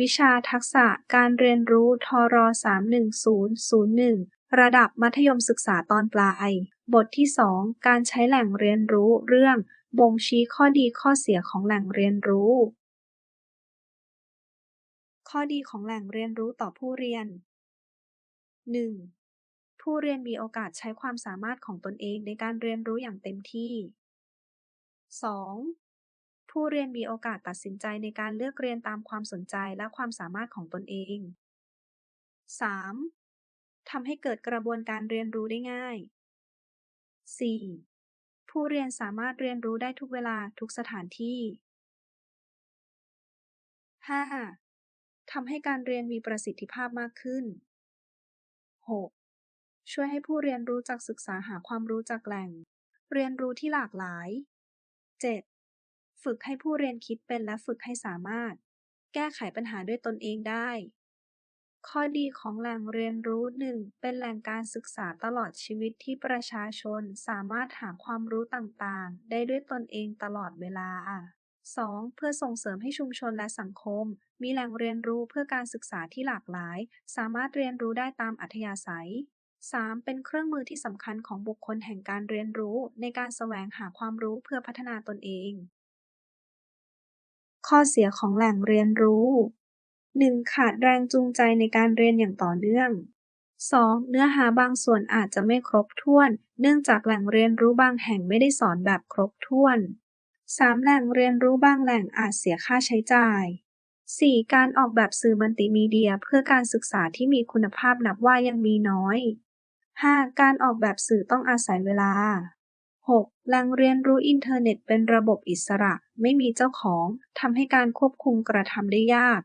วิชาทักษะการเรียนรู้ ทร สามหนึ่งศูนย์ศูนย์หนึ่งระดับมัธยมศึกษาตอนปลาย บทที่สองการใช้แหล่งเรียนรู้เรื่อง บ่งชี้ข้อดีข้อเสียของแหล่งเรียนรู้ ข้อดีของแหล่งเรียนรู้ต่อผู้เรียน 1. ผู้เรียนมีโอกาสใช้ความสามารถของตนเองในการเรียนรู้อย่างเต็มที่ 2. ผู้เรียนมีโอกาสตัดสินใจในการเลือกเรียนตามความสนใจและความสามารถของตนเอง 3. ทำให้เกิดกระบวนการเรียนรู้ได้ง่าย 4. ผู้เรียนสามารถเรียนรู้ได้ทุกเวลาทุกสถานที่ 5. ทำให้การเรียนมีประสิทธิภาพมากขึ้น 6. ช่วยให้ผู้เรียนรู้จักศึกษาหาความรู้จากแหล่ง เรียนรู้ที่หลากหลาย 7. ฝึกให้ผู้เรียนคิดเป็นและฝึกให้สามารถ แก้ไขปัญหาด้วยตนเองได้ ข้อดีของแหล่งเรียนรู้ 1. เป็นแหล่งการศึกษาตลอดชีวิตที่ประชาชนสามารถหาความรู้ต่างๆ ได้ด้วยตนเองตลอดเวลา 2. เพื่อส่งเสริมให้ชุมชนและสังคม มีแหล่งเรียนรู้เพื่อการศึกษาที่หลากหลาย สามารถเรียนรู้ได้ตามอัธยาศัย 3. เป็นเครื่องมือที่สำคัญของบุคคลแห่งการเรียนรู้ในการแสวงหาความรู้เพื่อพัฒนาตนเอง ข้อเสียของแหล่งเรียนรู้ 1. ขาดแรงจูงใจในการเรียนอย่างต่อเนื่อง 2. เนื้อหาบางส่วนอาจจะไม่ครบถ้วน เนื่องจากแหล่งเรียนรู้บางแห่งไม่ได้สอนแบบครบถ้วน 3. แหล่งเรียนรู้บางแหล่งอาจเสียค่าใช้จ่าย 4. การออกแบบสื่อมัลติมีเดียเพื่อการศึกษาที่มีคุณภาพนับว่ายังมีน้อย 5. การออกแบบสื่อต้องอาศัยเวลา 6. แหล่งเรียนรู้อินเทอร์เน็ตเป็นระบบอิสระ ไม่มีเจ้าของ ทำให้การควบคุมกระทำได้ยาก